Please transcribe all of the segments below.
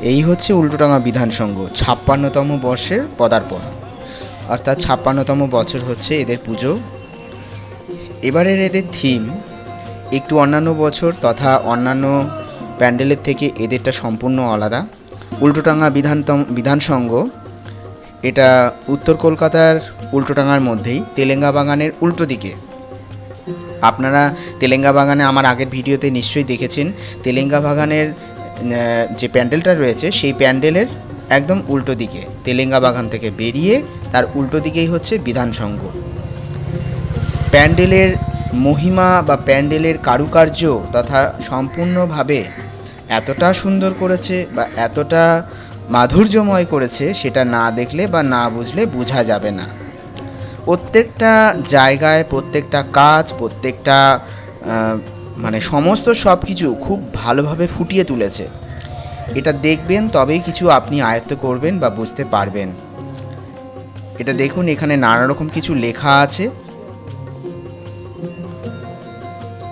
এই হচ্ছে উল্টোডাঙা বিধান সংঘ ছাপ্পান্নতম বর্ষের পদার্পণ। অর্থাৎ ছাপ্পান্নতম বছর হচ্ছে এদের পুজো। এবারের এদের থিম একটু অন্যান্য বছর তথা অন্যান্য প্যান্ডেলের থেকে এদেরটা সম্পূর্ণ আলাদা। উল্টোডাঙা বিধানতম বিধান সংঘ এটা উত্তর কলকাতার উল্টোডাঙার মধ্যেই, তেলেঙ্গা বাগানের উল্টো দিকে। আপনারা তেলেঙ্গা বাগানে, আমার আগের ভিডিওতে নিশ্চয়ই দেখেছেন, তেলেঙ্গা বাগানের যে প্যান্ডেলটা রয়েছে, সেই প্যান্ডেলের একদম উল্টো দিকে তেলেঙ্গা বাগান থেকে বেরিয়ে তার উল্টো দিকেই হচ্ছে বিধান সংঘ। প্যান্ডেলের মহিমা বা প্যান্ডেলের কারুকার্য তথা সম্পূর্ণভাবে এতটা সুন্দর করেছে বা এতটা মাধুর্যময় করেছে, সেটা না দেখলে বা না বুঝলে বোঝা যাবে না। প্রত্যেকটা জায়গায়, প্রত্যেকটা কাজ, প্রত্যেকটা মানে সমস্ত সব কিছু খুব ভালোভাবে ফুটিয়ে তুলেছে। এটা দেখবেন তবেই কিছু আপনি আয়ত্ত করবেন বা বুঝতে পারবেন। এটা দেখুন, এখানে নানা রকম কিছু লেখা আছে।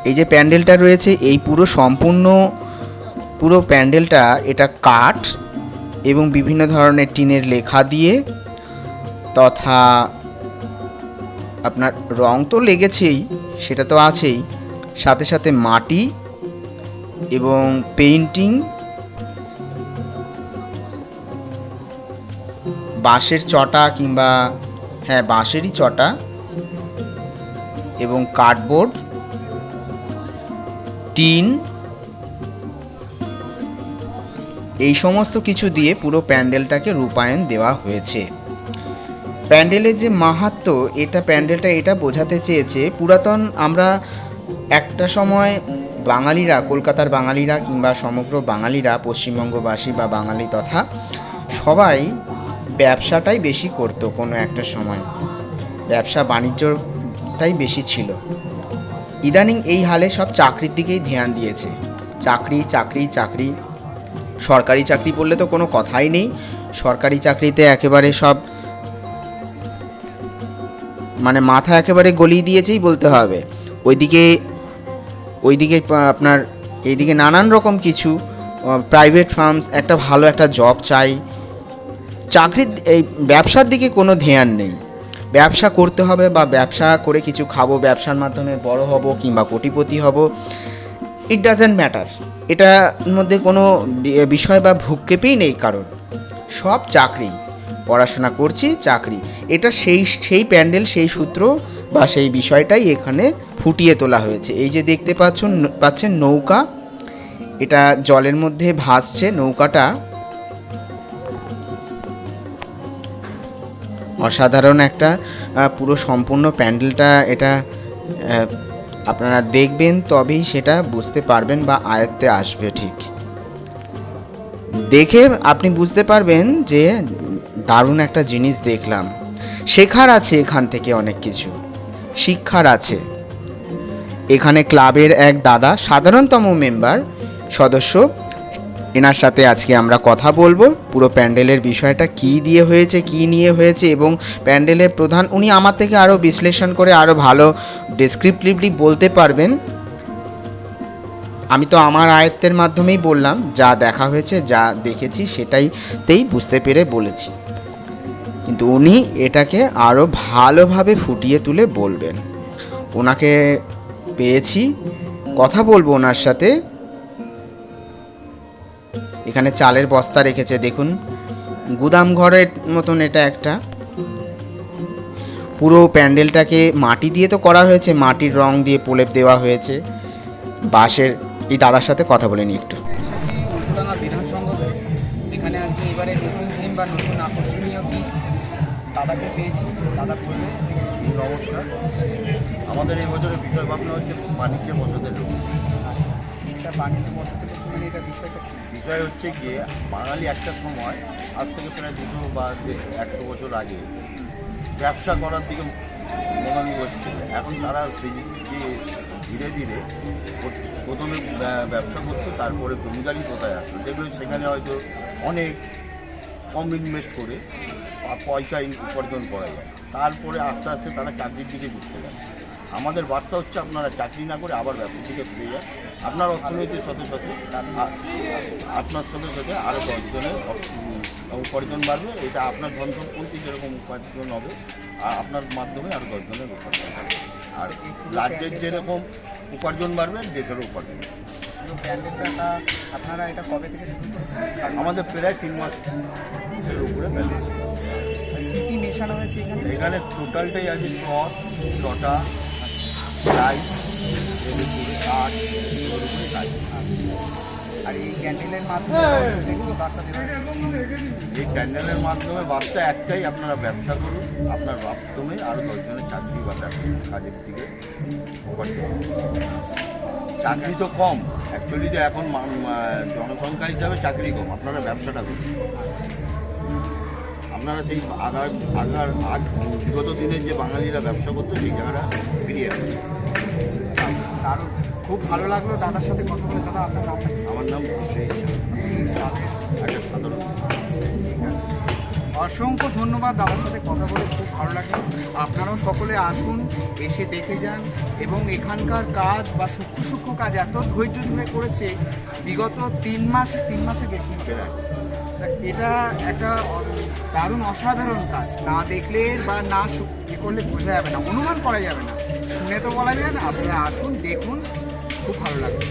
এই যে প্যান্ডেলটা রয়েছে, এই পুরো সম্পূর্ণ, পুরো প্যান্ডেলটা এটা কাঠ এবং বিভিন্ন ধরনের টিনের লেখা দিয়ে তথা আপনার রং তো লেগেছেই, সেটা তো আছেই। সাথে সাথে মাটি এবং পেইন্টিং, বাঁশের চটা কিংবা হ্যাঁ বাঁশেরই চটা এবং কার্ডবোর্ড, টিন, এই সমস্ত কিছু দিয়ে পুরো প্যান্ডেলটাকে রূপায়ণ দেওয়া হয়েছে। প্যান্ডেলের যে মাহাত্ম এটা প্যান্ডেলটা এটা বোঝাতে চেয়েছে, পুরাতন আমরা একটা সময় বাঙালিরা, কলকাতার বাঙালিরা কিংবা সমগ্র বাঙালিরা, পশ্চিমবঙ্গবাসী বা বাঙালি তথা সবাই ব্যবসাটাই বেশি করতো কোনো একটা সময়। ব্যবসা বাণিজ্যটাই বেশি ছিল। ইদানিং এই হালে সব চাকরির দিকেই ধ্যান দিয়েছে। চাকরি চাকরি চাকরি। সরকারি চাকরি পড়লে তো কোনো কথাই নেই। সরকারি চাকরিতে একেবারে সব মানে মাথা একেবারে গলিয়ে দিয়েছেই বলতে হবে। ওইদিকে ওইদিকে আপনার এইদিকে নানান রকম কিছু প্রাইভেট ফার্মস একটা ভালো একটা জব চাই। চাকরির এই ব্যবসার দিকে কোনো ধ্যান নেই। ব্যবসা করতে হবে বা ব্যবসা করে কিছু খাব, ব্যবসার মাধ্যমে বড় হব কিংবা কোটিপতি হব ইট ডাজেন্ট ম্যাটার এটার মধ্যে কোনো বিষয় বা ভূক্ষেপেই নেই কারণ সব চাকরি। পড়াশোনা করছি, চাকরি। এটা সেই সেই প্যান্ডেল, সেই সূত্র বা সেই বিষয়টাই এখানে ফুটিয়ে তোলা হয়েছে। এই যে দেখতে পাচ্ছেন পাচ্ছেন নৌকা, এটা জলের মধ্যে ভাসছে, নৌকাটা অসাধারণ একটা পুরো সম্পূর্ণ প্যান্ডেলটা এটা আপনারা দেখবেন তবেই সেটা বুঝতে পারবেন বা আয়ত্তে আসবে ঠিক। দেখে আপনি বুঝতে পারবেন যে দারুণ একটা জিনিস দেখলাম। শেখার আছে এখান থেকে অনেক কিছু। শিক্ষার আছে। এখানে ক্লাবের এক দাদা, সাধারণতম মেম্বার, সদস্য। এনার সাথে আজকে আমরা কথা বলব। পুরো প্যান্ডেলের বিষয়টা কি দিয়ে হয়েছে, কি নিয়ে হয়েছে এবং প্যান্ডেলের প্রধান, উনি আমার থেকে আরও বিশ্লেষণ করে আরও ভালো ডেসক্রিপটিভলি বলতে পারবেন। আমি তো আমার আয়ত্তের মাধ্যমেই বললাম, যা দেখা হয়েছে, যা দেখেছি, সেটাইতেই বুঝতে পেরে বলেছি। কিন্তু উনি এটাকে আরও ভালোভাবে ফুটিয়ে তুলে বলবেন। ওনাকে পেয়েছি। কথা বলব ওনার সাথে। এখানে চালের বস্তা রেখেছে, দেখুন। গুদাম ঘরের মতন এটা একটা। পুরো প্যান্ডেলটাকে মাটি দিয়ে তো করা হয়েছে, মাটির রং দিয়ে প্রলেপ দেওয়া হয়েছে। বাঁশের, এই দাদার সাথে কথা বলে নিই একটু। নতুন বা নতুন আকর্ষণীয় কি দাদাকে পেয়েছি? দাদা বলবে নমস্কার। আমাদের এই বছরের বিষয় ভাবনা হচ্ছে বাণিজ্যে বসতের রোগ আচ্ছা এটা বাণিজ্য বসাতে মানে এটা বিষয়টা বিষয় হচ্ছে গিয়ে বাঙালি একটা সময় আজ থেকে প্রায় দুশো বা একশো বছর আগে ব্যবসা করার দিকে মনোনিবেশ ছিল। এখন তারা সেই দিকে ধীরে ধীরে প্রথমে ব্যবসা করতো তারপরে জমিদারি কোথায় আসতো? যেগুলো সেখানে হয়তো অনেক কম ইনভেস্ট করে পয়সা উপার্জন করা যায়। তারপরে আস্তে আস্তে তারা চাকরির দিকে ঢুকতে যায়। আমাদের বার্তা হচ্ছে আপনারা চাকরি না করে আবার ব্যবসা দিকে ফিরে যান। আপনার অর্থনৈতিক সাথে সাথে আপনার সাথে সাথে আরও দশজনের উপার্জন বাড়বে। এটা আপনার ধনসম্পত্তি যেরকম উপার্জন হবে আর আপনার মাধ্যমে আরও দশজনের উপার্জন বাড়বে আর রাজ্যের যেরকম উপার্জন বাড়বে দেশেরও উপার্জন বাড়বে। প্যান্ডেলটা আপনারা এটা কবে থেকে শুরু করেছেন? আমাদের প্রায় তিন মাস উপরে ব্যালেন্স কি কি মেশানো হয়েছে এখানে? এখানে টোটালটাই আছে চট চটা কাঠ এগুলোর উপরে কাজ আর এই ক্যান্ডেলের মাধ্যমে বার্তা এই প্যান্ডেলের মাধ্যমে বার্তা একটাই আপনারা ব্যবসা করুন। আপনার মাধ্যমে আরও দশজনের চাকরি বা ব্যবসা কাজের দিকে। চাকরি তো কম। অ্যাকচুয়ালি তো এখন জনসংখ্যা হিসাবে চাকরি কম। আপনারা ব্যবসাটা করুন। আপনারা সেই আগার আগার আগ বিগত দিনে যে বাঙালিরা ব্যবসা করতো সেই জায়গাটা ফিরিয়ে দারুণ খুব ভালো লাগল। দাদার সাথে কথা বলে। দাদা আপনার আমার নাম সেই একটা সাধারণ। ঠিক আছে। অসংখ্য ধন্যবাদ দাদার সাথে কথা বলে, খুব ভালো লাগল। আপনারাও সকলে আসুন, এসে দেখে যান এবং এখানকার কাজ বা সূক্ষ্ম সূক্ষ্ম কাজ এত ধৈর্য ধরে করেছে, বিগত তিন মাস, তিন মাসে বেশি। প্রায় এটা একটা দারুণ অসাধারণ কাজ। না দেখলে বা না এ করলে বোঝা যাবে না, অনুমান করা যাবে না। শুনে তো বলা যায় না, আপনারা আসুন, দেখুন, খুব ভালো লাগবে।